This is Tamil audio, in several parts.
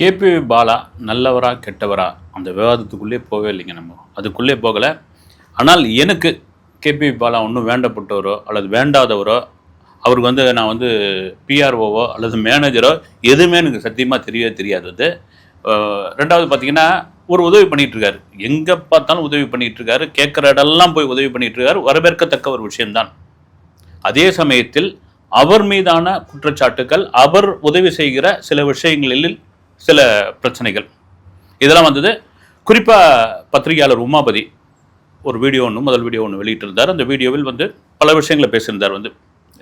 கேபி பாலா நல்லவரா கெட்டவரா? அந்த விவாதத்துக்குள்ளே போகவே இல்லைங்க நம்ம. அதுக்குள்ளே போகலை. ஆனால் எனக்கு கேபி பாலா ஒன்றும் வேண்டப்பட்டவரோ அல்லது வேண்டாதவரோ அவருக்கு வந்து நான் வந்து பிஆர்ஓவோ அல்லது மேனேஜரோ எதுவுமே எனக்கு சத்தியமாக தெரியவே தெரியாது. அது ரெண்டாவது பார்த்தீங்கன்னா ஒரு உதவி பண்ணிகிட்ருக்காரு எங்கே பார்த்தாலும் உதவி பண்ணிகிட்ருக்காரு கேட்குற இடம்லாம் போய் உதவி பண்ணிகிட்ருக்காரு வரவேற்கத்தக்க ஒரு விஷயம்தான். அதே சமயத்தில் அவர் மீதான குற்றச்சாட்டுக்கள் அவர் உதவி செய்கிற சில விஷயங்களில் சில பிரச்சனைகள். இதெல்லாம் வந்தது குறிப்பாக பத்திரிகையாளர் உமாபதி ஒரு வீடியோ ஒன்று முதல் வீடியோ ஒன்று வெளியிட்டிருந்தார். அந்த வீடியோவில் வந்து பல விஷயங்களை பேசியிருந்தார் வந்து.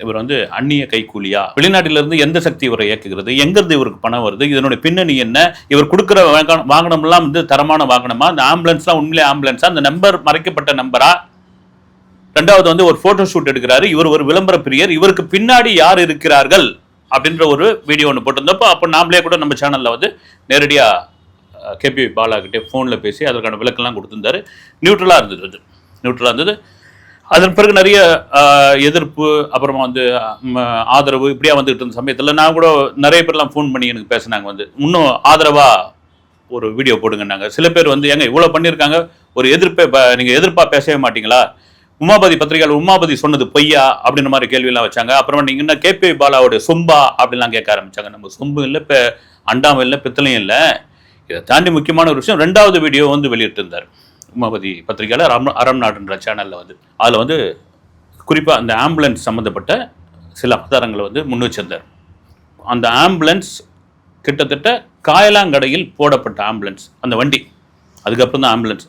இவர் வந்து அந்நிய கைக்கூலியா வெளிநாட்டிலிருந்து எந்த சக்தி இவரை இயக்குகிறது? எங்கேருந்து இவருக்கு பணம் வருது? இதனுடைய பின்னணி என்ன? இவர் கொடுக்குற வாகனம்லாம் வந்து தரமான வாகனமா? அந்த ஆம்புலன்ஸ்லாம் உண்மையிலே ஆம்புலன்ஸா? அந்த நம்பர் மறைக்கப்பட்ட நம்பரா? ரெண்டாவது வந்து ஒரு ஃபோட்டோ ஷூட் எடுக்கிறாரு. இவர் ஒரு விளம்பர பிரியர். இவருக்கு பின்னாடி யார் இருக்கிறார்கள்? அப்படின்ற ஒரு வீடியோ ஒன்று போட்டிருந்தப்போ அப்போ நாமளே கூட நம்ம சேனலில் வந்து நேரடியாக கேபி பாலாக்கிட்டே ஃபோனில் பேசி அதற்கான விளக்கெல்லாம் கொடுத்துருந்தாரு. நியூட்ரலாக இருந்தது அது. நியூட்ரலாக இருந்தது. அதன் பிறகு நிறைய எதிர்ப்பு அப்புறமா வந்து ஆதரவு இப்படியா வந்துகிட்டு இருந்த சமயத்தில் நான் கூட நிறைய பேர்லாம் ஃபோன் பண்ணி எனக்கு பேசினாங்க வந்து. இன்னும் ஆதரவாக ஒரு வீடியோ போடுங்கன்னாங்க. சில பேர் வந்து எங்க இவ்வளோ பண்ணியிருக்காங்க. ஒரு எதிர்ப்பை ப- எதிர்ப்பாக பேசவே மாட்டிங்களா? உமாபதி பத்திரிகையாளர் உமாபதி சொன்னது பொய்யா அப்படின்ற மாதிரி கேள்வியெல்லாம் வச்சாங்க. அப்புறமா நீங்க என்ன கேபி பாலாவோட சொம்பா அப்படிலாம் கேட்க ஆரம்பிச்சாங்க. நம்ம சொம்பு இல்லை இப்போ அண்டாமல் இல்லை பித்தளையும் இல்லை. இதை தாண்டி முக்கியமான ஒரு விஷயம் ரெண்டாவது வீடியோ வந்து வெளியிட்டிருந்தார் உமாபதி பத்திரிகையாளர் அரம் அறம் நாடுன்ற சேனலில் வந்து. அதில் வந்து குறிப்பாக அந்த ஆம்புலன்ஸ் சம்மந்தப்பட்ட சில அவதாரங்களை வந்து முன் வச்சிருந்தார். அந்த ஆம்புலன்ஸ் கிட்டத்தட்ட காயலாங்கடையில் போடப்பட்ட ஆம்புலன்ஸ் அந்த வண்டி. அதுக்கப்புறம் தான் ஆம்புலன்ஸ்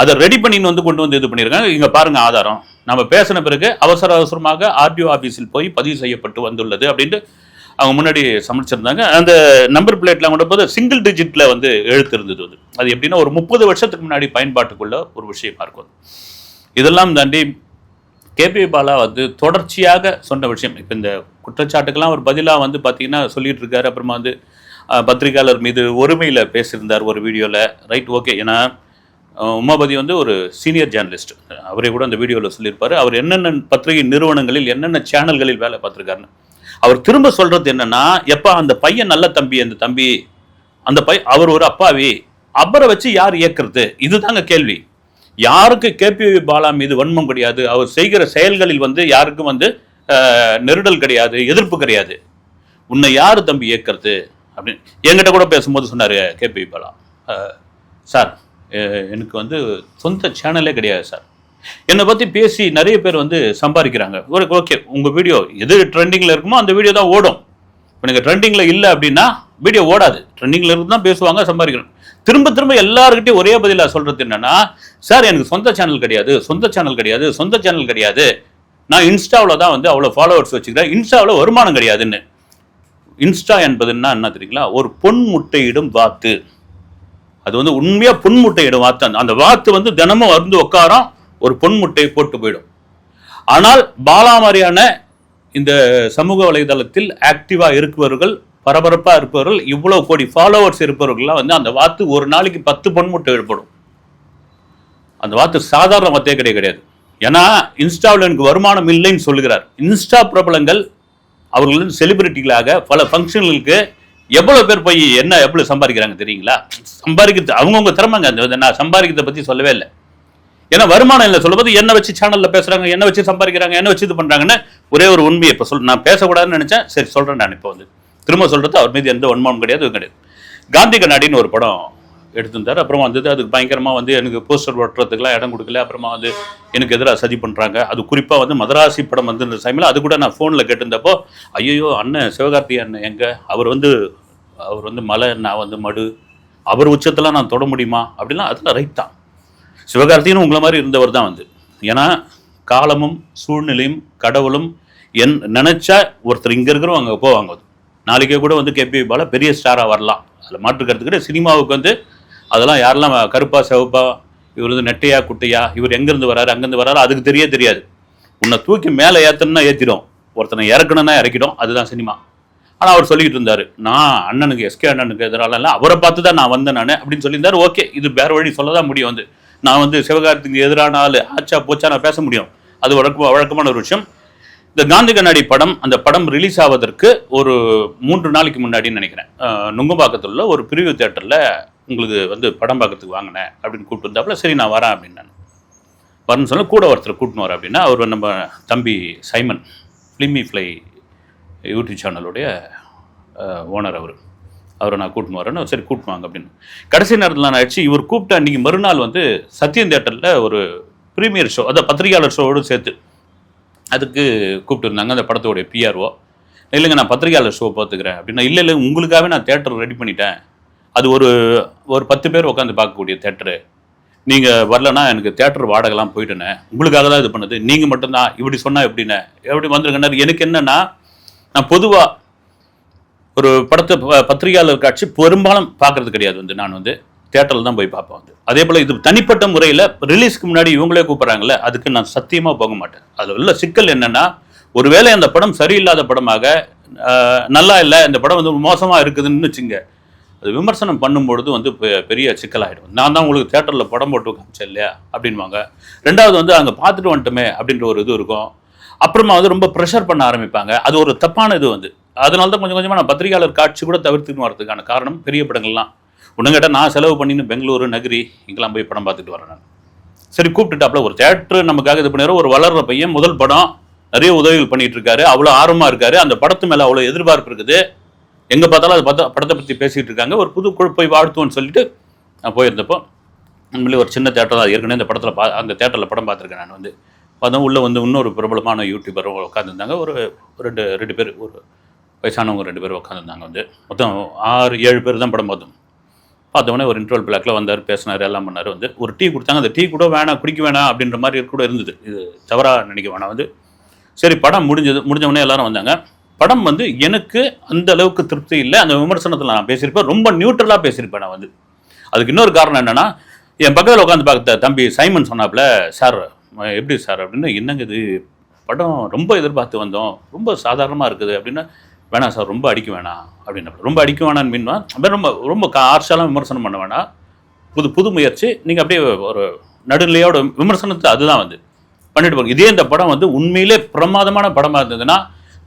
அதை ரெடி பண்ணின்னு வந்து கொண்டு வந்து இது பண்ணியிருக்காங்க. இங்கே பாருங்க ஆதாரம். நம்ம பேசின பிறகு அவசர அவசரமாக ஆர்டிஓ ஆஃபீஸில் போய் பதிவு செய்யப்பட்டு வந்துள்ளது அப்படின்ட்டு அவங்க முன்னாடி சமைச்சிருந்தாங்க அந்த நம்பர் பிளேட்லாம் கொண்டு போது சிங்கிள் டிஜிட்டில் வந்து எழுத்து இருந்தது அது. அது எப்படின்னா ஒரு முப்பது வருஷத்துக்கு முன்னாடி பயன்பாட்டுக்குள்ள ஒரு விஷயமா இருக்கும் இதெல்லாம் தாண்டி கேபி பாலா வந்து தொடர்ச்சியாக சொன்ன விஷயம். இப்போ இந்த குற்றச்சாட்டுக்கெல்லாம் ஒரு பதிலாக வந்து பார்த்தீங்கன்னா சொல்லிட்டு இருக்காரு அப்புறமா வந்து பத்திரிகையாளர் மீது ஒருமையில் பேசியிருந்தார் ஒரு வீடியோவில் ரைட் ஓகே. ஏன்னா உமாபதி வந்து ஒரு சீனியர் ஜேர்னலிஸ்ட். அவரே கூட அந்த வீடியோவில் சொல்லியிருப்பார். அவர் என்னென்ன பத்திரிகை நிறுவனங்களில் என்னென்ன சேனல்களில் வேலை பார்த்துருக்காருன்னு. அவர் திரும்ப சொல்கிறது என்னென்னா எப்பா அந்த பையன் நல்ல தம்பி அந்த தம்பி அந்த பை அவர் ஒரு அப்பாவி. அவரை வச்சு யார் இயக்கிறது? இதுதாங்க கேள்வி. யாருக்கு கேபி பாலா மீது வன்மம் கிடையாது. அவர் செய்கிற செயல்களில் வந்து யாருக்கும் வந்து நெருடல் கிடையாது எதிர்ப்பு கிடையாது. உன்னை யார் தம்பி இயக்கிறது? அப்படின்னு என்கிட்ட கூட பேசும்போது சொன்னார் கேபி பாலா. சார் எனக்கு வந்து சொந்த சேனலே கிடையாது சார் என்னை பற்றி பேசி நிறைய பேர் வந்து சம்பாதிக்கிறாங்க. ஒரு ஓகே உங்கள் வீடியோ எது ட்ரெண்டிங்கில் இருக்குமோ அந்த வீடியோ தான் ஓடும். இப்போ நீங்கள் ட்ரெண்டிங்கில் இல்லை அப்படின்னா வீடியோ ஓடாது. ட்ரெண்டிங்கில் இருந்து தான் பேசுவாங்க சம்பாதிக்கணும். திரும்ப திரும்ப எல்லாருக்கிட்டையும் ஒரே பதிலாக சொல்கிறது என்னென்னா சார் எனக்கு சொந்த சேனல் கிடையாது சொந்த சேனல் கிடையாது சொந்த சேனல் கிடையாது. நான் இன்ஸ்டாவில் தான் வந்து அவ்வளோ ஃபாலோவர்ஸ் வச்சுக்கிறேன். இன்ஸ்டாவில் வருமானம் கிடையாதுன்னு. இன்ஸ்டா என்பதுன்னா என்ன தெரியுங்களா? ஒரு பொன் முட்டையிடும் வாத்து. அது வந்து உண்மையா பொன் முட்டையிடும் வாத்து அந்த- வாத்து வந்து தினமும் வந்து உட்காரம் ஒரு பொன் முட்டையை போட்டு போயிடும். ஆனால் பாலா மாதிரியான இந்த சமூக வலைதளத்தில் ஆக்டிவாக இருப்பவர்கள் பரபரப்பாக இருப்பவர்கள் இவ்வளோ கோடி ஃபாலோவர்ஸ் இருப்பவர்கள்லாம் வந்து அந்த வாத்து ஒரு நாளைக்கு பத்து பொன் முட்டை அந்த வாத்து சாதாரண வார்த்தையே கிடையாது கிடையாது. ஏன்னா இன்ஸ்டாவில் எனக்கு வருமானம் இல்லைன்னு சொல்லுகிறார். இன்ஸ்டா பிரபலங்கள் அவர்கள் செலிபிரிட்டிகளாக பல ஃபங்க்ஷன்களுக்கு எவ்வளவு பேர் போய் என்ன எவ்வளவு சம்பாதிக்கிறாங்க தெரியுங்களா? சம்பாதிக்கிறது அவங்கவுங்க திறமைங்க. அந்த நான் சம்பாதிக்கிறத பத்தி சொல்லவே இல்லை. ஏன்னா வருமானம் இல்லை சொல்லும்போது என்ன வச்சு சேனல்ல பேசுறாங்க என்ன வச்சு சம்பாதிக்கிறாங்க என்ன வச்சு இது பண்றாங்கன்னு ஒரே ஒரு உண்மையை இப்போ சொல் நான் பேசக்கூடாதுன்னு நினைச்சேன். சரி சொல்றேன் நான் இப்போ வந்து. திரும்ப சொல்றது அவர் மீது எந்த வன்மமும் கிடையாது கிடையாது. காந்தி கண்ணாடின்னு ஒரு படம் எடுத்திருந்தார். அப்புறம் வந்தது அதுக்கு பயங்கரமாக வந்து எனக்கு போஸ்டர் ஒட்டுறதுக்குலாம் இடம் கொடுக்கல. அப்புறமா வந்து எனக்கு எதிராக சதி பண்ணுறாங்க அது குறிப்பாக வந்து மதராசி படம் வந்திருந்த இந்த டைமில் அது கூட நான் ஃபோனில் கேட்டிருந்தப்போ ஐயோ அண்ணன் சிவகார்த்தி அண்ணன் எங்கே? அவர் வந்து அவர் வந்து மலை நான் வந்து மடு. அவர் உச்சத்தெல்லாம் நான் தொட முடியுமா? அப்படின்னா அதில் ரைட் தான். சிவகார்த்திகனும் உங்களை மாதிரி இருந்தவர் தான் வந்து. ஏன்னா காலமும் சூழ்நிலையும் கடவுளும் என் நினச்சா ஒருத்தர் இங்கே இருக்கிறவங்க அங்கே போவாங்க. நாளைக்கே கூட வந்து கேபி பாலா பெரிய ஸ்டாராக வரலாம். அதில் மாற்றுக்கிறதுக்கு சினிமாவுக்கு வந்து அதெல்லாம் யாரெல்லாம் கருப்பா செவப்பா இவர் வந்து நெட்டையா குட்டையா இவர் எங்கேருந்து வராரு அங்கேருந்து வராரு அதுக்கு தெரிய தெரியாது. உன்னை தூக்கி மேலே ஏற்றணும்னா ஏற்றிடும் ஒருத்தனை இறக்கணும்னா இறக்கிடும். அதுதான் சினிமா. ஆனால் அவர் சொல்லிக்கிட்டு இருந்தார் நான் அண்ணனுக்கு எஸ்கே அண்ணனுக்கு எதிரால இல்லை. அவரை பார்த்து தான் நான் வந்தேன் நான் அப்படின்னு சொல்லியிருந்தாரு. ஓகே இது வேறு வழி சொல்ல தான் முடியும் வந்து. நான் வந்து சிவகார்த்திக்கு எதிரான ஆள் ஆச்சா போச்சா நான் பேச முடியும். அது வழக்கமா வழக்கமான ஒரு விஷயம். இந்த காந்தி கண்ணாடி படம் அந்த படம் ரிலீஸ் ஆவதற்கு ஒரு மூன்று நாளைக்கு முன்னாடின்னு நினைக்கிறேன். நுங்கம்பாக்கத்தில் உள்ள ஒரு பிரிவு தேட்டரில் உங்களுக்கு வந்து படம் பார்க்கறதுக்கு வாங்கினேன் அப்படின்னு கூப்பிட்டு வந்தாப்புல சரி நான் வரேன் அப்படின்னு நான். வரேன்னு சொன்னால் கூட ஒருத்தர் கூட்டின்னு வர அப்படின்னா அவர் நம்ம தம்பி சைமன் ஃபிலிமி ஃப்ளை யூடியூப் சேனலுடைய ஓனர் அவர். அவரை நான் கூட்டின்னு வரேன்னு சரி கூட்டின்னு வாங்க அப்படின்னு. கடைசி நேரத்தில் நான் ஆயிடுச்சு இவர் கூப்பிட்ட அன்றைக்கி மறுநாள் வந்து சத்யம் தேட்டரில் ஒரு ப்ரீமியர் ஷோ அதான் பத்திரிகையாளர் ஷோவோடு சேர்த்து அதுக்கு கூப்பிட்டுருந்தாங்க அந்த படத்தோடைய பிஆர்ஓ இல்லைங்க நான் பத்திரிகையாளர் ஷோ பார்த்துக்கிறேன் அப்படின்னா இல்லை இல்லை உங்களுக்காகவே நான் தேட்டர் ரெடி பண்ணிட்டேன். அது ஒரு ஒரு பத்து பேர் உட்காந்து பார்க்கக்கூடிய தேட்டரு நீங்கள் வரலன்னா எனக்கு தேட்டர் வாடகைலாம் போயிட்டேனே உங்களுக்காக தான் இது பண்ணுது. நீங்கள் மட்டும்தான். இப்படி சொன்னால் எப்படின்னு. எப்படி வந்திருக்கேன் எனக்கு என்னென்னா நான் பொதுவாக ஒரு படத்தை ப- பத்திரிகையாளர் காட்சி பெரும்பாலும் பார்க்கறது கிடையாது வந்து. நான் வந்து தேட்டரில் தான் போய் பார்ப்பேன் வந்து. அதே போல் இது தனிப்பட்ட முறையில் ரிலீஸ்க்கு முன்னாடி இவங்களே கூப்பிட்றாங்களே அதுக்கு நான் சத்தியமாக போக மாட்டேன். அதில் உள்ள சிக்கல் என்னென்னா ஒருவேளை அந்த படம் சரியில்லாத படமாக நல்லா இல்லை இந்த படம் வந்து மோசமாக இருக்குதுன்னு வச்சுங்க அது விமர்சனம் பண்ணும்பொழுது வந்து பெரிய சிக்கலாகிடும் நான் தான் உங்களுக்கு தேட்டரில் படம் போட்டு காமிச்சேன் இல்லையா? அப்படின்வாங்க ரெண்டாவது வந்து அங்கே பார்த்துட்டு வந்துட்டோமே அப்படின்ற ஒரு இது இருக்கும். அப்புறமா வந்து ரொம்ப ப்ரெஷர் பண்ண ஆரம்பிப்பாங்க. அது ஒரு தப்பான இது வந்து. அதனால தான் கொஞ்சம் கொஞ்சமாக நான் பத்திரிகையாளர் காட்சி கூட தவிர்த்துன்னு வரதுக்கான காரணம் பெரிய படங்கள்லாம். ஒன்றும் கேட்டால் நான் செலவு பண்ணின்னு பெங்களூரு நகரி இங்கெல்லாம் போய் படம் பார்த்துட்டு வரேன் நான். சரி கூப்பிட்டுட்டாப்புல ஒரு தேட்டர் நமக்காக இது பண்ணிடுற ஒரு வளர்ற பையன் முதல் படம் நிறைய உதவிகள் பண்ணிட்டு இருக்காரு. அவ்வளோ ஆர்வமாக இருக்காரு. அந்த படத்து மேலே அவ்வளோ எதிர்பார்ப்பு இருக்குது. எங்கே பார்த்தாலும் அது பார்த்தா படத்தை பற்றி பேசிகிட்டு இருக்காங்க. ஒரு புது குழு போய் வாழ்த்துவோன்னு சொல்லிட்டு நான் போயிருந்தப்போ உண்மையிலே ஒரு சின்ன தேட்டர் தான் ஏற்கனவே இந்த படத்தில் பா அந்த தேட்டரில் படம் பார்த்துருக்கேன் நான் வந்து. பார்த்தா உள்ளே வந்து இன்னொரு பிரபலமான யூடியூபர் உட்காந்துருந்தாங்க ஒரு ரெண்டு ரெண்டு பேர் ஒரு வயசானவங்க ரெண்டு பேர் உட்காந்துருந்தாங்க வந்து. மொத்தம் ஆறு ஏழு பேர் தான் படம் பார்த்தோம். பார்த்தோன்னே ஒரு இன்ட்ரோல் பிளாக்ல வந்தார் பேசினார் எல்லாம் பண்ணார் வந்து. ஒரு டீ கொடுத்தாங்க. அந்த டீ கூட வேணாம் குடிக்க வேணாம் அப்படின்ற மாதிரி கூட இருந்தது. இது தவறாக நினைக்க வேணாம் வந்து. சரி படம் முடிஞ்சது முடிஞ்சவொடனே எல்லாரும் வந்தாங்க. படம் வந்து எனக்கு அந்த அளவுக்கு திருப்தி இல்லை. அந்த விமர்சனத்தில் நான் பேசியிருப்பேன். ரொம்ப நியூட்ரலாக பேசியிருப்பேன் நான் வந்து. அதுக்கு இன்னொரு காரணம் என்னென்னா என் பக்கத்தில் உட்காந்து பார்த்த தம்பி சைமன் சொன்னாப்புல சார் எப்படி சார்? அப்படின்னு என்னங்க இது? படம் ரொம்ப எதிர்பார்த்து வந்தோம். ரொம்ப சாதாரணமாக இருக்குது. அப்படின்னா வேணாம் சார் ரொம்ப அடிக்க வேணாம். அப்படின்னா ரொம்ப அடிக்க வேணான்னு மீன்வா அப்படியே ரொம்ப ரொம்ப ஆர்ஷாலாம் விமர்சனம் பண்ண வேணாம். புது புது முயற்சி. நீங்கள் அப்படியே ஒரு நடுநிலையோட விமர்சனத்தை அதுதான் வந்து. பண்ணிட்டு போங்க. இதே இந்த படம் வந்து உண்மையிலே பிரமாதமான படமாக இருந்ததுன்னா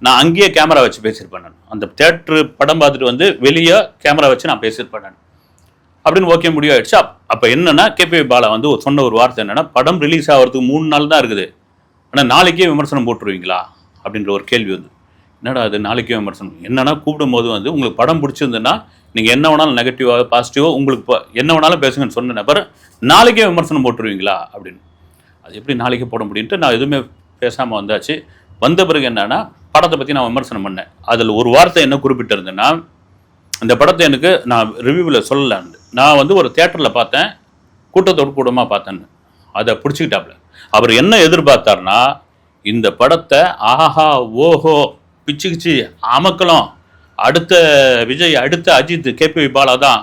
நான் அங்கேயே கேமரா வச்சு பேசியிருப்பேன் நான் அந்த தேட்ரு படம் பார்த்துட்டு வந்து வெளியே கேமரா வச்சு நான் பேசியிருப்பேன் நான் அப்படின்னு ஓகே முடிவாயிடுச்சு. அப் அப்போ என்னென்னா கேபி பாலா வந்து ஒரு சொன்ன ஒரு வார்த்தை என்னென்னா படம் ரிலீஸ் ஆகிறதுக்கு மூணு நாள் தான் இருக்குது. ஆனால் நாளைக்கே விமர்சனம் போட்டுருவீங்களா? அப்படின்ற ஒரு கேள்வி வந்து. என்னடா அது நாளைக்கே விமர்சனம்? என்னென்னா கூப்பிடும் போது வந்து உங்களுக்கு படம் பிடிச்சிருந்துன்னா நீங்கள் என்ன வேணாலும் நெகட்டிவாக பாசிட்டிவாக உங்களுக்கு இப்போ என்ன வேணாலும் பேசுங்கன்னு சொன்ன நபர் நாளைக்கே விமர்சனம் போட்டுருவீங்களா? அப்படின்னு. அது எப்படி நாளைக்கே போட முடியுன்ட்டு நான் எதுவுமே பேசாமல் வந்தாச்சு. வந்த பிறகு என்னன்னா படத்தை பற்றி நான் விமர்சனம் பண்ணேன். அதில் ஒரு வார்த்தை என்ன குறிப்பிட்டிருந்தேன்னா இந்த படத்தை எனக்கு நான் ரிவ்யூவில் சொல்லலான்னு நான் வந்து ஒரு தேட்டரில் பார்த்தேன் கூட்டத்தோடு கூட்டமாக பார்த்தேன்னு. அதை பிடிச்சிக்கிட்டாப்புல. அவர் என்ன எதிர்பார்த்தாருன்னா இந்த படத்தை ஆஹா ஓஹோ பிச்சு கிச்சு அமக்கலாம் அடுத்த விஜய் அடுத்த அஜித் கேபி பாலா தான்.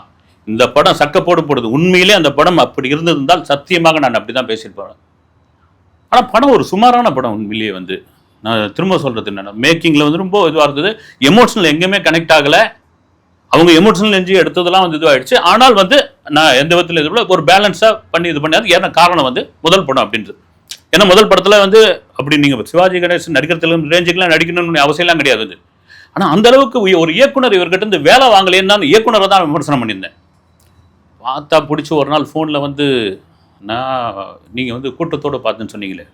இந்த படம் சக்க போடு போடுது. உண்மையிலே அந்த படம் அப்படி இருந்திருந்தால் சத்தியமாக நான் அப்படி தான் பேசியிருப்பேன். ஆனால் படம் ஒரு சுமாரான படம் உண்மையிலேயே வந்து. நான் திரும்ப சொல்கிறது என்னென்னா மேக்கிங்கில் வந்து ரொம்ப இதுவாக இருந்தது. எமோஷனல் எங்கேயுமே கனெக்ட் ஆகலை. அவங்க எமோஷனல் என்ஜி எடுத்ததெல்லாம் வந்து இதுவாகிடுச்சு ஆனால் வந்து நான் எந்த விதத்தில் இது ஒரு பேலன்ஸாக பண்ணி இது பண்ணாது ஏன்னா காரணம் வந்து முதல் படம் அப்படின்றது. ஏன்னா முதல் படத்தில் வந்து அப்படி நீங்கள் சிவாஜி கணேசன் நடிக்கிறதுல ரேஞ்சுக்கெல்லாம் நடிக்கணும்னு அவசியம்லாம் கிடையாது அது. ஆனால் அந்த அளவுக்கு ஒரு இயக்குனர் இவர்கிட்ட இருந்து வேலை வாங்கலேன்னு தான் இயக்குனரை தான் விமர்சனம் பண்ணியிருந்தேன். பார்த்தா பிடிச்சி ஒரு நாள் ஃபோனில் வந்து நான் நீங்கள் வந்து கூட்டத்தோடு பார்த்தேன்னு சொன்னீங்களே.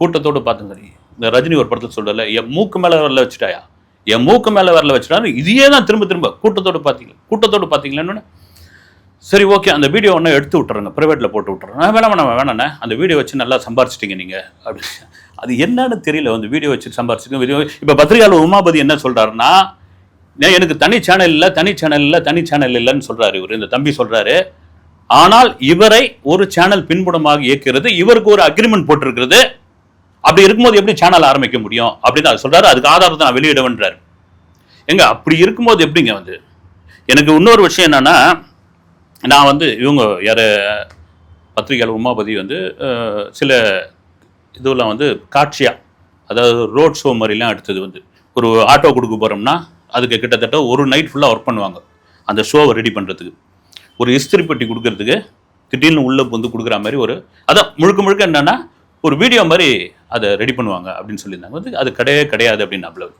கூட்டத்தோடு பார்த்தேன் சரி. இந்த ரஜினி ஒரு படத்தில் சொல்லல என் மூக்கு மேலே வரல வச்சுட்டாயா? என் மூக்கு மேலே வரல வச்சுட்டாரு இதையே தான் திரும்ப திரும்ப கூட்டத்தோடு பார்த்தீங்களா? கூட்டத்தோடு பார்த்தீங்களான்னு சரி ஓகே அந்த வீடியோ ஒன்று எடுத்து விட்டுறேங்க ப்ரைவேட்டில் போட்டு விட்டுறேன். வேணாம் வேணாம் வேணாண்ணே அந்த வீடியோ வச்சு நல்லா சம்பாரிச்சிட்டிங்க நீங்கள் அப்படி. அது என்னன்னு தெரியல வந்து வீடியோ வச்சு சம்பாரிச்சிங்க வீடியோ இப்போ பத்திரிகையாளர் உமாபதி என்ன சொல்கிறாருன்னா எனக்கு தனி சேனல் இல்லை தனி சேனல் இல்லை தனி சேனல் இல்லைன்னு சொல்கிறாரு இவர். இந்த தம்பி சொல்கிறாரு ஆனால் இவரை ஒரு சேனல் பின்புடமாக இயக்கிறது இவருக்கு ஒரு அக்ரிமெண்ட் போட்டிருக்கிறது அப்படி இருக்கும்போது எப்படி சேனல் ஆரம்பிக்க முடியும்? அப்படின்னு அவர் சொல்றாரு. அதுக்கு ஆதாரத்தை நான் வெளியிடவன்றாரு. எங்க? அப்படி இருக்கும்போது எப்படிங்க வந்து? எனக்கு இன்னொரு விஷயம் என்னன்னா நான் வந்து இவங்க யார்? பத்திரிகையாளர் உமாபதி வந்து சில இதுவெல்லாம் வந்து காட்சியாக அதாவது ரோட் ஷோ மாதிரிலாம் எடுத்தது வந்து. ஒரு ஆட்டோ கொடுக்க போகிறோம்னா அதுக்கு கிட்டத்தட்ட ஒரு நைட் ஃபுல்லாக ஒர்க் பண்ணுவாங்க. அந்த ஷோவை ரெடி பண்ணுறதுக்கு ஒரு இஸ்திரி பெட்டி கொடுக்கறதுக்கு திடீர்னு உள்ள வந்து கொடுக்குற மாதிரி ஒரு அதான் முழுக்க முழுக்க என்னன்னா ஒரு வீடியோ மாதிரி அதை ரெடி பண்ணுவாங்க அப்படின்னு சொல்லியிருந்தாங்க. வந்து அது கிடையவே கிடையாது அப்படின்னு அவ்வளவு.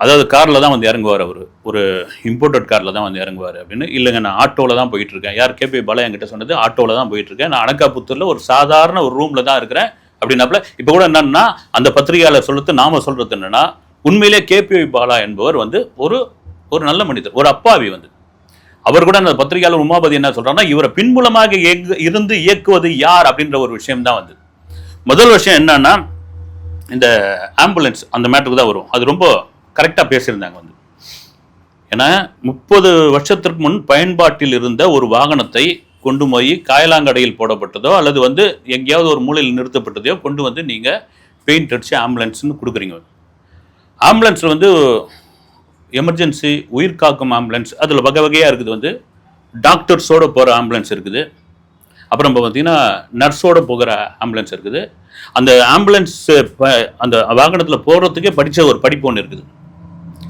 அதாவது காரில் தான் வந்து இறங்குவார் அவர். ஒரு இம்போர்ட்டட் காரில் தான் வந்து இறங்குவார் அப்படின்னு. இல்லைங்க நான் ஆட்டோவில் தான் போயிட்டு இருக்கேன் யார் கேபி பாலா என்கிட்ட சொன்னது ஆட்டோவில் தான் போயிட்டு இருக்கேன் நான் அனக்காபுத்தூரில் ஒரு சாதாரண ஒரு ரூமில் தான் இருக்கிறேன் அப்படின்னாப்புல இப்போ கூட என்னன்னா அந்த பத்திரிகையாளர் சொல்றது நாம சொல்றது என்னன்னா உண்மையிலே கேபி பாலா என்பவர் வந்து ஒரு ஒரு நல்ல மனிதர் ஒரு அப்பாவி வந்து. அவர் கூட அந்த பத்திரிகையாளர் உமாபதி என்ன சொல்றாங்கன்னா இவரை பின்புலமாக இயங்கு- இருந்து இயக்குவது யார் அப்படின்ற ஒரு விஷயம் தான் வந்து. முதல் விஷயம் என்னன்னா இந்த ஆம்புலன்ஸ் அந்த மேட்டருக்கு தான் வரும். அது ரொம்ப கரெக்டாக பேசியிருந்தாங்க வந்து. ஏன்னா முப்பது வருஷத்திற்கு முன் பயன்பாட்டில் இருந்த ஒரு வாகனத்தை கொண்டு போய் காயலாங்கடையில் போடப்பட்டதோ அல்லது வந்து எங்கேயாவது ஒரு மூலையில் நிறுத்தப்பட்டதையோ கொண்டு வந்து நீங்கள் பெயிண்ட் அடித்து ஆம்புலன்ஸ்னு கொடுக்குறீங்க ஆம்புலன்ஸில் வந்து எமர்ஜென்சி உயிர் காக்கும் ஆம்புலன்ஸ் அதில் வகை வகையாக இருக்குது வந்து. டாக்டர்ஸோட போகிற ஆம்புலன்ஸ் இருக்குது. அப்புறம் இப்போ பார்த்தீங்கன்னா நர்ஸோட போகிற ஆம்புலன்ஸ் இருக்குது. அந்த ஆம்புலன்ஸ் அந்த வாகனத்தில் போகிறதுக்கே படித்த ஒரு படிப்பு ஒன்று இருக்குது.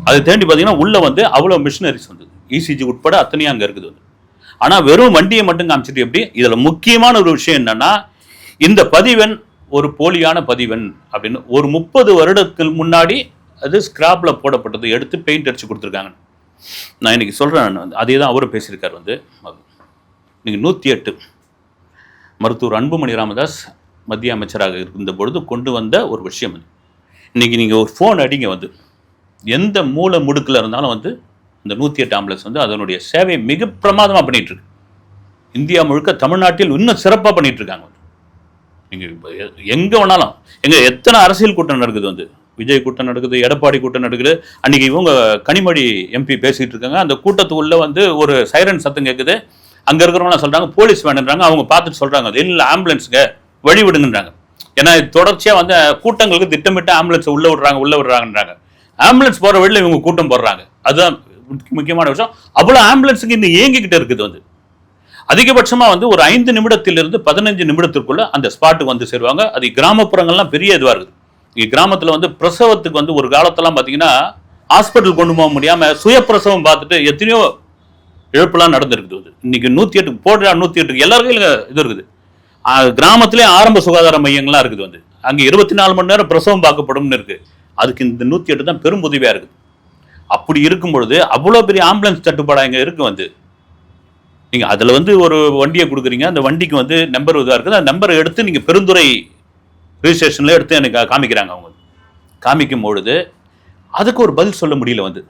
அது தேண்டி பார்த்தீங்கன்னா உள்ளே வந்து அவ்வளோ மிஷினரிஸ் வந்தது இசிஜி உட்பட அத்தனையும் அங்கே இருக்குது வந்து. ஆனால் வெறும் வண்டியை மட்டும் காமிச்சிட்டு எப்படி? இதில் முக்கியமான ஒரு விஷயம் என்னன்னா இந்த பதிவெண் ஒரு போலியான பதிவெண் அப்படின்னு ஒரு முப்பது வருடத்துக்கு முன்னாடி அது ஸ்கிராப்பில் போடப்பட்டது எடுத்து பெயிண்ட் அடிச்சு கொடுத்துருக்காங்க. நான் இன்னைக்கு சொல்கிறேன் அதே தான் அவரும் பேசியிருக்கார் வந்து. இன்னைக்கு நூற்றி எட்டு. மருத்துவர் அன்புமணி ராமதாஸ் மத்திய அமைச்சராக இருந்த பொழுது கொண்டு வந்த ஒரு விஷயம் அது. இன்றைக்கி நீங்கள் ஒரு ஃபோன் அடிங்க வந்து. எந்த மூலை முடுக்கில் இருந்தாலும் வந்து இந்த நூற்றி எட்டு ஆம்புலன்ஸ் வந்து அதனுடைய சேவையை மிக பிரமாதமாக பண்ணிகிட்ருக்கு இந்தியா முழுக்க தமிழ்நாட்டில் இன்னும் சிறப்பாக பண்ணிகிட்ருக்காங்க வந்து. நீங்கள் எங்கே வேணாலும் எங்கே எத்தனை அரசியல் கூட்டம் நடக்குது வந்து. விஜய் கூட்டம் நடக்குது எடப்பாடி கூட்டம் நடக்குது. அன்றைக்கி இவங்க கனிமொழி எம்பி பேசிகிட்டு இருக்காங்க அந்த கூட்டத்துக்குள்ளே வந்து ஒரு சைரன் சத்தம் கேட்குது அங்க இருக்கிறவங்க சொல்றாங்க போலீஸ் வேணுன்றாங்க அவங்க பார்த்துட்டு சொல்றாங்க அது இல்லை ஆம்புலன்ஸுங்க வழி விடுங்கன்றாங்க ஏன்னா தொடர்ச்சியா வந்து கூட்டங்களுக்கு திட்டமிட்டு ஆம்புலன்ஸ் உள்ள விடுறாங்க உள்ள விடுறாங்கன்றாங்க. ஆம்புலன்ஸ் போற வழியில இவங்க கூட்டம் போடுறாங்க. அதுதான் முக்கியமான விஷயம். அவ்வளவு ஆம்புலன்ஸுக்கு இன்னும் இயங்கிக்கிட்டு இருக்குது வந்து. அதிகபட்சமா வந்து ஒரு ஐந்து நிமிடத்திலிருந்து பதினஞ்சு நிமிடத்திற்குள்ள அந்த ஸ்பாட்டுக்கு வந்து சேருவாங்க. அது கிராமப்புறங்கள்லாம் பெரிய இதுவா இருக்குது. இங்க கிராமத்துல வந்து பிரசவத்துக்கு வந்து ஒரு காலத்தெல்லாம் பாத்தீங்கன்னா ஹாஸ்பிட்டல் கொண்டு போக முடியாம சுய பிரசவம் பார்த்துட்டு எத்தனையோ இழப்புலாம் நடந்திருக்குது அது. இன்னைக்கு நூற்றி எட்டு போடுற நூற்றி எட்டுக்கு எல்லாருக்கும் இது இருக்குது. கிராமத்திலே ஆரம்ப சுகாதார மையங்கள்லாம் இருக்குது வந்து. அங்கே இருபத்தி நாலு மணி நேரம் பிரசவம் பார்க்கப்படும்னு இருக்குது அதுக்கு இந்த நூற்றி எட்டு தான் பெரும் உதவியாக இருக்குது. அப்படி இருக்கும் பொழுது அவ்வளோ பெரிய ஆம்புலன்ஸ் தட்டுப்பாடு இங்கே இருக்குது வந்து. நீங்கள் அதில் வந்து ஒரு வண்டியை கொடுக்குறீங்க அந்த வண்டிக்கு வந்து நம்பர் இதாக இருக்குது. அந்த நம்பரை எடுத்து நீங்கள் பெருந்துறை ரிஜிஸ்ட்ரேஷனில் எடுத்து எனக்கு காமிக்கிறாங்க அவங்க. காமிக்கும் பொழுது அதுக்கு ஒரு பதில் சொல்ல முடியல வந்து.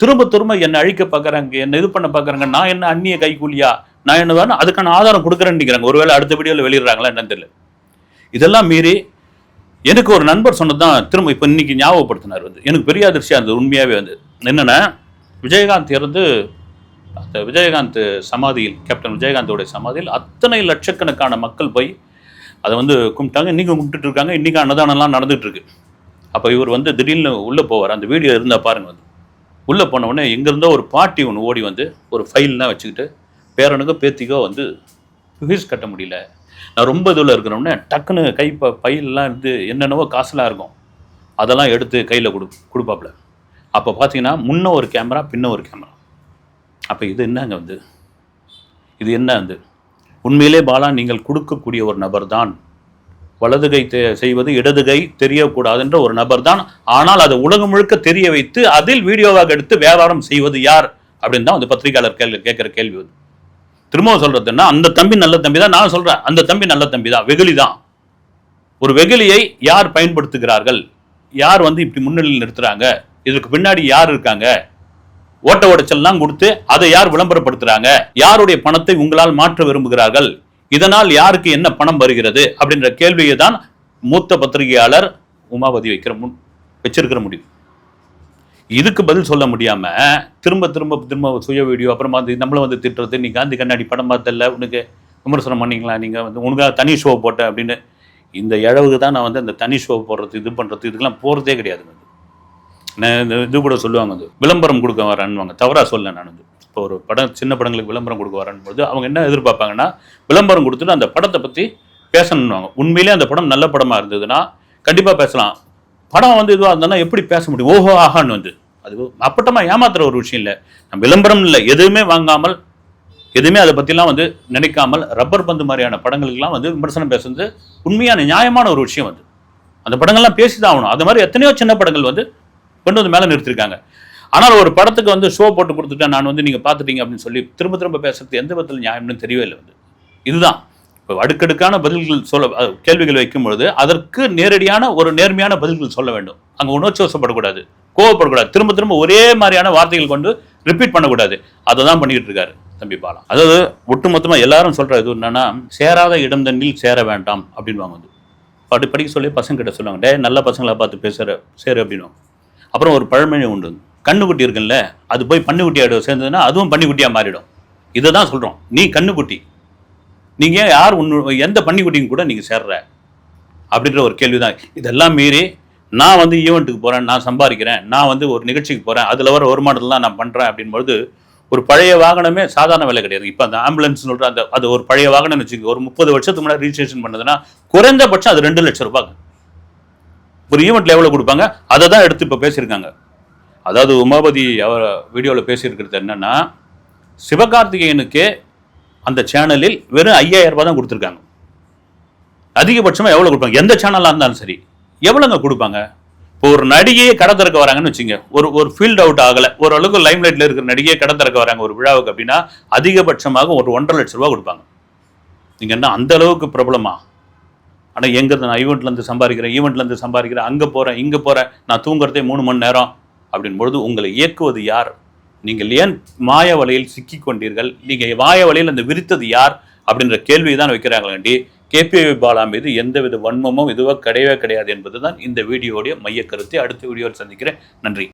திரும்ப திரும்ப என்னை அழிக்க பார்க்குறாங்க என்ன இது பண்ண பார்க்குறாங்க நான் என்ன அந்நிய கைகூலியா? நான் என்ன வேணும் அதுக்கான ஆதாரம் கொடுக்குறேன்னுங்கிறாங்க. ஒருவேளை அடுத்த வீடியோவில் வெளியிடுறாங்களா என்னன்னு தெரியல. இதெல்லாம் மீறி எனக்கு ஒரு நண்பர் சொன்னது தான் திரும்ப இப்போ இன்னைக்கு ஞாபகப்படுத்தினார் வந்து. எனக்கு பெரிய அதிர்ச்சியாக இருந்தது உண்மையாகவே வந்து. என்னென்னா விஜயகாந்த் இருந்து அந்த விஜயகாந்த் சமாதியில் கேப்டன் விஜயகாந்தோடைய சமாதியில் அத்தனை லட்சக்கணக்கான மக்கள் போய் அதை வந்து கும்பிட்டாங்க. இன்றைக்கும் கும்பிட்டுட்டு இருக்காங்க. இன்றைக்கும் அன்னதானம்லாம் நடந்துகிட்ருக்கு அப்போ இவர் வந்து திடீர்னு உள்ளே போவார். அந்த வீடியோ இருந்தால் பாருங்கள் வந்து. உள்ளே போன உடனே எங்கேருந்தோ ஒரு பாட்டி ஒன்று ஓடி வந்து ஒரு ஃபைல்லாம் வச்சுக்கிட்டு பேரனுக்கோ பேத்திக்கோ வந்து ஃபீஸ் கட்ட முடியல. நான் ரொம்ப இதில் இருக்கிறோன்னே டக்குன்னு கை ப பையெல்லாம் இருந்து என்னென்னவோ காசுலாம் இருக்கும். அதெல்லாம் எடுத்து கையில் கொடு கொடுப்பாப்புல. அப்போ பார்த்தீங்கன்னா முன்ன ஒரு கேமரா பின்ன ஒரு கேமரா அப்போ இது என்னங்க வந்து? இது என்ன வந்து? உண்மையிலே பாலா நீங்கள் கொடுக்கக்கூடிய ஒரு நபர் தான் வலதுகை தெ- செய்வது இடதுகை தெரியக்கூடாதுன்ற ஒரு நபர் தான் ஆனால் அதை உலகம் முழுக்க தெரிய வைத்து அதில் வீடியோவாக எடுத்து வியாபாரம் செய்வது யார்? அப்படின்னு தான் வந்து பத்திரிகையாளர் கேள்வி கேட்குற கேள்வி வந்து. திரும்பவும் சொல்றதுன்னா அந்த தம்பி நல்ல தம்பி தான் நான் சொல்றேன் அந்த தம்பி நல்ல தம்பி தான் வெகுளி தான். ஒரு வெகுளியை யார் பயன்படுத்துகிறார்கள்? யார் வந்து இப்படி முன்னிலையில் நிறுத்துறாங்க? இதுக்கு பின்னாடி யார் இருக்காங்க? ஓட்ட உடைச்சல்லாம் கொடுத்து அதை யார் விளம்பரப்படுத்துறாங்க? யாருடைய பணத்தை உங்களால் மாற்ற விரும்புகிறார்கள்? இதனால் யாருக்கு என்ன பணம் வருகிறது அப்படின்ற கேள்வியை தான் மூத்த பத்திரிகையாளர் உமாபதி வைக்கிற முன் வச்சிருக்கிற முடிவு. இதுக்கு பதில் சொல்ல முடியாம திரும்ப திரும்ப திரும்ப சுய வீடியோ அப்புறமா வந்து நம்மளும் வந்து திட்டுறது நீ காந்தி கண்ணாடி படம் பார்த்தல உனக்கு விமர்சனம் பண்ணீங்களா நீங்க வந்து உனக்காக தனி ஷோ போட்ட அப்படின்னு இந்த இழவுக்கு தான் நான் வந்து அந்த தனி ஷோ போடுறது இது பண்றது இதுக்கெல்லாம் போறதே கிடையாது. வந்து. நான் இந்த இது கூட சொல்லுவாங்க வந்து விளம்பரம் கொடுக்க வரேன்வாங்க தவறா சொல்ல நான் வந்து. இப்போ ஒரு படம் சின்ன படங்களுக்கு விளம்பரம் கொடுக்க போது அவங்க என்ன எதிர்பார்ப்பாங்கன்னா விளம்பரம் கொடுத்துட்டு அந்த படத்தை பத்தி பேசணும்னுவாங்க. உண்மையிலே அந்த படம் நல்ல படமா இருந்ததுன்னா கண்டிப்பா பேசலாம். படம் வந்து இதுவாக இருந்தாலும் எப்படி பேச முடியும்? ஓஹோ ஆகான்னு வந்து. அது அப்பட்டமா ஏமாத்துற ஒரு விஷயம் இல்லை. நம்ம விளம்பரம் இல்லை. எதுவுமே வாங்காமல் எதுவுமே அதை பற்றிலாம் வந்து நினைக்காமல் ரப்பர் பந்து மாதிரியான படங்களுக்கெல்லாம் வந்து விமர்சனம் பேசுறது உண்மையான நியாயமான ஒரு விஷயம் வந்து அந்த படங்கள்லாம் பேசி தான் ஆகணும். அது மாதிரி எத்தனையோ சின்ன படங்கள் வந்து கொண்டு வந்து மேலே நிறுத்திருக்காங்க. ஆனால் ஒரு படத்துக்கு வந்து ஷோ போட்டு கொடுத்துட்டா நான் வந்து நீங்கள் பார்த்துட்டீங்க அப்படின்னு சொல்லி திரும்ப திரும்ப பேசுறது எந்த விதத்தில் நியாயம்னு தெரியவே இல்லை வந்து. இதுதான். இப்போ அடுக்கடுக்கான பதில்கள் சொல்ல கேள்விகள் வைக்கும் பொழுது அதற்கு நேரடியான ஒரு நேர்மையான பதில்கள் சொல்ல வேண்டும். அங்கே உணர்ச்சி வசப்படக்கூடாது கோவப்படக்கூடாது திரும்ப திரும்ப ஒரே மாதிரியான வார்த்தைகள் கொண்டு ரிப்பீட் பண்ணக்கூடாது. அதை தான் பண்ணிக்கிட்டு இருக்காரு தம்பி பாலா. அதாவது ஒட்டுமொத்தமாக எல்லாரும் சொல்கிற இது என்னன்னா சேராத இடம் தண்ணில் சேர வேண்டாம் அப்படின்வாங்க வந்து. படி படிக்க சொல்லி பசங்க கிட்ட சொல்லுவாங்க டே நல்ல பசங்களை பார்த்து பேசுகிற சேரு அப்படின்வாங்க அப்புறம் ஒரு பழமொழி உண்டு. கண்ணுக்குட்டி இருக்குல்ல அது போய் பன்னிக்குட்டியோட சேர்ந்ததுன்னா அதுவும் பன்னிக்குட்டியாக மாறிடும். இதை தான் சொல்கிறோம் நீ கண்ணுக்குட்டி. நீங்கள் யார் உன்னு எந்த பன்னிக்குட்டியும் கூட நீங்கள் சேர்ற? அப்படின்ற ஒரு கேள்விதான். இதெல்லாம் மீறி நான் வந்து ஈவெண்ட்டுக்கு போகிறேன் நான் சம்பாதிக்கிறேன் நான் வந்து ஒரு நிகழ்ச்சிக்கு போகிறேன் அதில் வர வருமானத்தில் தான் நான் பண்ணுறேன் அப்படின்பொழுது ஒரு பழைய வாகனமே சாதாரண விலை கிடையாது. இப்போ அந்த ஆம்புலன்ஸ் சொல்கிற அந்த அது ஒரு பழைய வாகனம் வச்சுக்க ஒரு முப்பது வருஷத்துக்கு முன்னாடி ரிஜிஸ்ட்ரேஷன் பண்ணதுன்னா குறைந்தபட்சம் அது ரெண்டு லட்சம் ரூபாய். ஒரு ஈவெண்ட்டில் எவ்வளோ கொடுப்பாங்க? அதை தான் எடுத்து இப்போ பேசியிருக்காங்க. அதாவது உமாபதி அவர் வீடியோவில் பேசியிருக்கிறது என்னன்னா சிவகார்த்திகேயனுக்கே அந்த சேனலில் வெறும் ஐயாயிரம் ரூபாய் தான் கொடுத்துருக்காங்க. அதிகபட்சமாக எவ்வளோ கொடுப்பாங்க? எந்த சேனலாக இருந்தாலும் சரி. எவ்வளோங்க கொடுப்பாங்க? இப்போ ஒரு நடிகையே கடை திறக்க வராங்கன்னு வச்சுங்க ஒரு ஒரு ஃபீல்ட் அவுட் ஆகலை ஓரளவுக்கு லைம் லைட்டில் இருக்கிற நடிகையே கடை திறக்க வராங்க ஒரு விழாவுக்கு அப்படின்னா அதிகபட்சமாக ஒரு ஒன்றரை லட்ச ரூபா கொடுப்பாங்க. நீங்கள் என்ன அந்த அளவுக்கு பிரபலமா? ஆனால் எங்கே நான் ஈவெண்ட்லேருந்து சம்பாதிக்கிறேன் ஈவெண்ட்லேருந்து சம்பாதிக்கிறேன் அங்கே போகிறேன் இங்கே போகிறேன் நான் தூங்குறதே மூணு மணி நேரம் அப்படின் பொழுது உங்களை இயக்குவது யார்? நீங்கள் ஏன் மாய வலையில் சிக்கிக் கொண்டீர்கள்? நீங்கள் மாய வலையில் அந்த விரித்தது யார்? அப்படின்ற கேள்வியை தான் வைக்கிறாங்களாண்டி. கேபிஐ பாலா மீது எந்தவித வன்மமும் இதுவாக கிடையவே கிடையாது என்பது தான் இந்த வீடியோடைய மைய கருத்தை அடுத்த வீடியோவில் சந்திக்கிறேன். நன்றி.